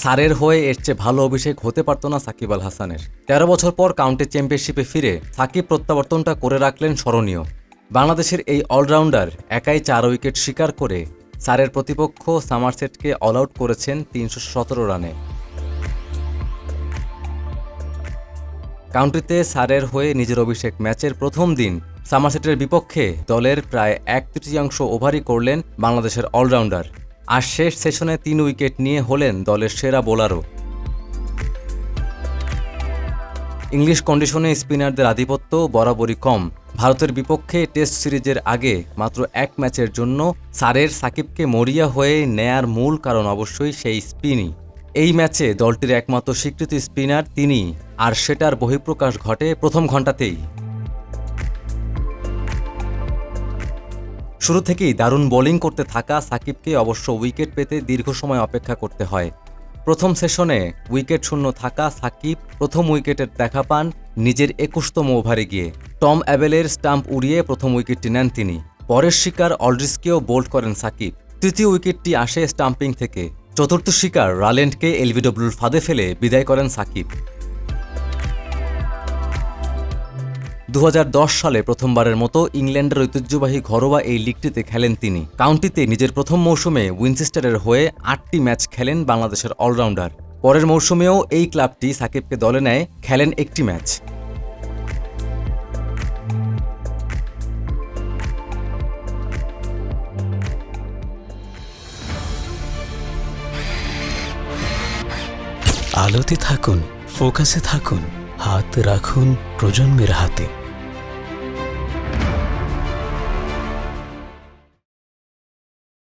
সারের হয়ে এর চেয়ে ভালো অভিষেক হতে পারত না সাকিব আল হাসানের। তেরো বছর পর কাউন্টি চ্যাম্পিয়নশিপে ফিরে সাকিব প্রত্যাবর্তনটা করে রাখলেন স্মরণীয়। বাংলাদেশের এই অলরাউন্ডার একাই চার উইকেট শিকার করে সারের প্রতিপক্ষ সামারসেটকে অল আউট করেছেন তিনশো সতেরো রানে। কাউন্টিতে সারের হয়ে নিজের অভিষেক ম্যাচের প্রথম দিন সামারসেটের বিপক্ষে দলের প্রায় এক তৃতীয়াংশ ওভারই করলেন বাংলাদেশের অলরাউন্ডার আর শেষ সেশনে তিন উইকেট নিয়ে হলেন দলের সেরা বোলারও। ইংলিশ কন্ডিশনে স্পিনারদের আধিপত্য বরাবরই কম। ভারতের বিপক্ষে টেস্ট সিরিজের আগে মাত্র এক ম্যাচের জন্য সারের সাকিবকে মরিয়া হয়ে নেয়ার মূল কারণ অবশ্যই সেই স্পিনই। এই ম্যাচে দলটির একমাত্র স্বীকৃত স্পিনার তিনি আর সেটার বহিঃপ্রকাশ ঘটে প্রথম ঘণ্টাতেই। শুরু থেকেই দারুণ বোলিং করতে থাকা সাকিবকে অবশ্য উইকেট পেতে দীর্ঘ সময় অপেক্ষা করতে হয়। প্রথম সেশনে উইকেট শূন্য থাকা সাকিব প্রথম উইকেটের দেখা পান নিজের একুশতম ওভারে গিয়ে। টম অ্যাবেলের স্টাম্প উড়িয়ে প্রথম উইকেটটি নেন তিনি। পরের শিকার অলড্রিসকেও বোল্ড করেন সাকিব। তৃতীয় উইকেটটি আসে স্টাম্পিং থেকে। চতুর্থ শিকার রালেন্ডকে এলবিডব্লিউর ফাঁদে ফেলে বিদায় করেন সাকিব। দু হাজার দশ সালে প্রথমবারের মতো ইংল্যান্ডের ঐতিহ্যবাহী ঘরোয়া এই লিগটিতে খেলেন তিনি। কাউন্টিতে নিজের প্রথম মৌসুমে উইনচেস্টারের হয়ে আটটি ম্যাচ খেলেন বাংলাদেশের অলরাউন্ডার। পরের মৌসুমেও এই ক্লাবটি সাকিবকে দলে নেয়, খেলেন একটি ম্যাচ। আলোতে থাকুন, ফোকাসে থাকুন। হাত রাখুন প্রজন্মের হাতে